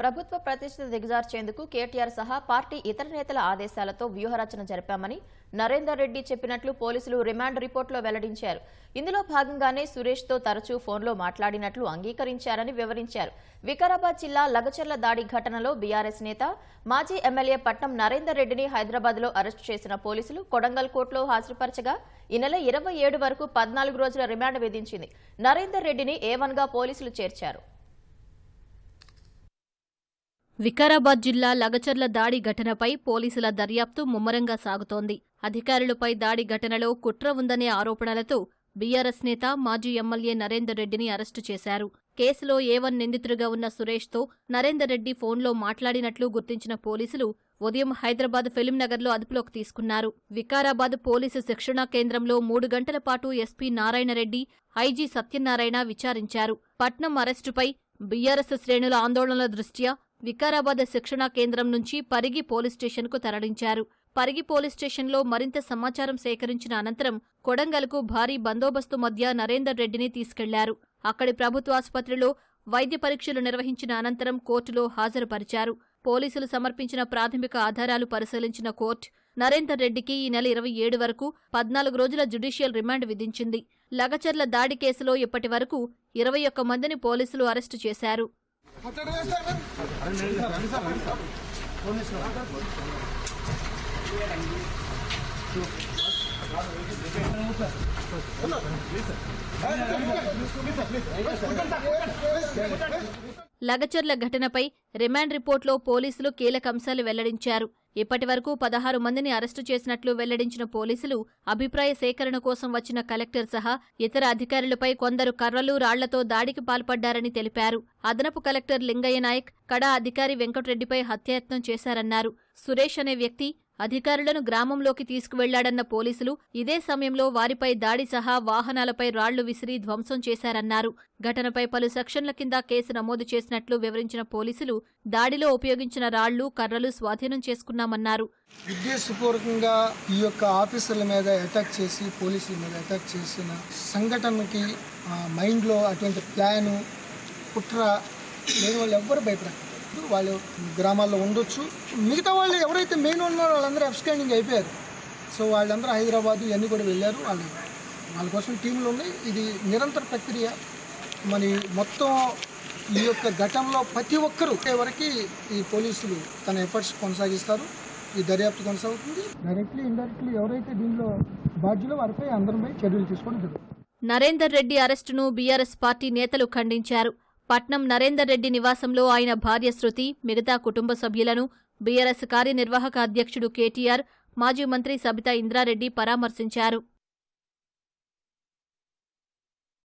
ప్రభుత్వ ప్రతిష్ట దిగజార్చేందుకు కేటీఆర్ సహా పార్టీ ఇతర నేతల ఆదేశాలతో వ్యూహరచన జరిపామని నరేందర్ రెడ్డి చెప్పినట్లు పోలీసులు రిమాండ్ రిపోర్టులో వెల్లడించారు. ఇందులో భాగంగానే సురేష్తో తరచూ ఫోన్లో మాట్లాడినట్లు అంగీకరించారని వివరించారు. వికారాబాద్ జిల్లా లగచర్ల దాడి ఘటనలో బీఆర్ఎస్ నేత మాజీ ఎమ్మెల్యే పట్నం నరేందర్ రెడ్డిని హైదరాబాద్లో అరెస్టు చేసిన పోలీసులు కొడంగల్ కోర్టులో హాజరుపరచగా ఈ నెల ఇరవై ఏడు వరకు పద్నాలుగు రోజుల రిమాండ్ విధించింది. నరేందర్ రెడ్డిని ఏవన్గా పోలీసులు చేర్చారు. వికారాబాద్ జిల్లా లగచర్ల దాడి ఘటనపై పోలీసుల దర్యాప్తు ముమ్మరంగా సాగుతోంది. అధికారులపై దాడి ఘటనలో కుట్ర ఉందనే ఆరోపణలతో బీఆర్ఎస్ నేత మాజీ ఎమ్మెల్యే నరేందర్ రెడ్డిని అరెస్టు చేశారు. కేసులో ఏవన్ నిందితుడిగా ఉన్న సురేష్తో నరేందర్ రెడ్డి ఫోన్లో మాట్లాడినట్లు గుర్తించిన పోలీసులు ఉదయం హైదరాబాద్ ఫిలింనగర్లో అదుపులోకి తీసుకున్నారు. వికారాబాద్ పోలీసు శిక్షణా కేంద్రంలో మూడు గంటల పాటు ఎస్పీ నారాయణరెడ్డి ఐజీ సత్యనారాయణ విచారించారు. పట్నం అరెస్టుపై బీఆర్ఎస్ శ్రేణుల ఆందోళనల దృష్ట్యా వికారాబాద్ శిక్షణా కేంద్రం నుంచి పరిగి పోలీస్ స్టేషన్కు తరలించారు. పరిగి పోలీస్ స్టేషన్లో మరింత సమాచారం సేకరించిన అనంతరం కొడంగల్కు భారీ బందోబస్తు మధ్య నరేందర్ రెడ్డిని తీసుకెళ్ళారు. అక్కడి ప్రభుత్వ ఆసుపత్రిలో వైద్య పరీక్షలు నిర్వహించిన అనంతరం కోర్టులో హాజరుపరిచారు. పోలీసులు సమర్పించిన ప్రాథమిక ఆధారాలు పరిశీలించిన కోర్టు నరేందర్ రెడ్డికి ఈ నెల ఇరవై ఏడు వరకు పద్నాలుగు రోజుల జ్యుడిషియల్ రిమాండ్ విధించింది. లగచర్ల దాడి కేసులో ఇప్పటి వరకు ఇరవై ఒక్క మందిని పోలీసులు అరెస్టు చేశారు. 갑자기 왜 싸면? 아니, 내 인사, 내 인사, 내 인사. 보내시오. లగచర్ల ఘటనపై రిమాండ్ రిపోర్టులో పోలీసులు కీలక అంశాలు వెల్లడించారు. ఇప్పటి వరకు పదహారు మందిని అరెస్టు చేసినట్లు వెల్లడించిన పోలీసులు అభిప్రాయ సేకరణ కోసం వచ్చిన కలెక్టర్ సహా ఇతర అధికారులపై కొందరు కర్రలు రాళ్ళతో దాడికి పాల్పడ్డారని తెలిపారు. అదనపు కలెక్టర్ లింగయ్య నాయక్ కడా అధికారి వెంకటరెడ్డిపై హత్యాయత్నం చేశారన్నారు. సురేష్ అనే వ్యక్తి అధికారులను గ్రామంలోకి తీసుకువెళ్ళాడన్న పోలీసులు ఇదే సమయంలో వారిపై దాడి సహా వాహనాలపై రాళ్ళు విసిరి ధ్వంసం చేశారన్నారు. ఘటనపై పలు సెక్షన్ల కింద కేసు నమోదు చేసినట్లు వివరించిన పోలీసులు దాడిలో ఉపయోగించిన రాళ్ళు కర్రలు స్వాధీనం చేసుకున్నామన్నారు. ఉద్దేశపూర్వకంగా ఈ యొక్క ఆఫీసర్ల మీద అటాక్ చేసి పోలీసుల మీద అటాక్ చేసిన సంఘటనకి మైండ్లో అటువంటి ప్లాను కుట్ర లేని వాళ్ళు ఎవ్వరు భయపడారు వాళ్ళు గ్రామాల్లో ఉండొచ్చు. మిగతా వాళ్ళు ఎవరైతే మెయిన్ ఉన్నారో వాళ్ళందరూ అబ్స్టాండింగ్ అయిపోయారు. సో వాళ్ళందరూ హైదరాబాద్ ఇవన్నీ కూడా వెళ్ళారు. వాళ్ళు వాళ్ళ కోసం టీంలు ఉన్నాయి. ఇది నిరంతర ప్రక్రియ. మరి మొత్తం ఈ యొక్క ఘటనలో ప్రతి ఒక్కరూ వరకు ఈ పోలీసులు తన ఎఫర్ట్స్ కొనసాగిస్తారు ఈ దర్యాప్తు కొనసాగుతుంది. డైరెక్ట్లీ ఇండైరెక్ట్లీ ఎవరైతే దీనిలో బాధ్యులో వారిపై అందరిపై చర్యలు తీసుకోవడం జరుగుతుంది. నరేందర్ రెడ్డి అరెస్టును బీఆర్ఎస్ పార్టీ నేతలు ఖండించారు. పట్నం నరేందర్ రెడ్డి నివాసంలో ఆయన భార్య శృతి మిగతా కుటుంబ సభ్యులను బీఆర్ఎస్ కార్యనిర్వాహక అధ్యక్షుడు కేటీఆర్ మాజీ మంత్రి సబితా ఇంద్రారెడ్డి పరామర్శించారు.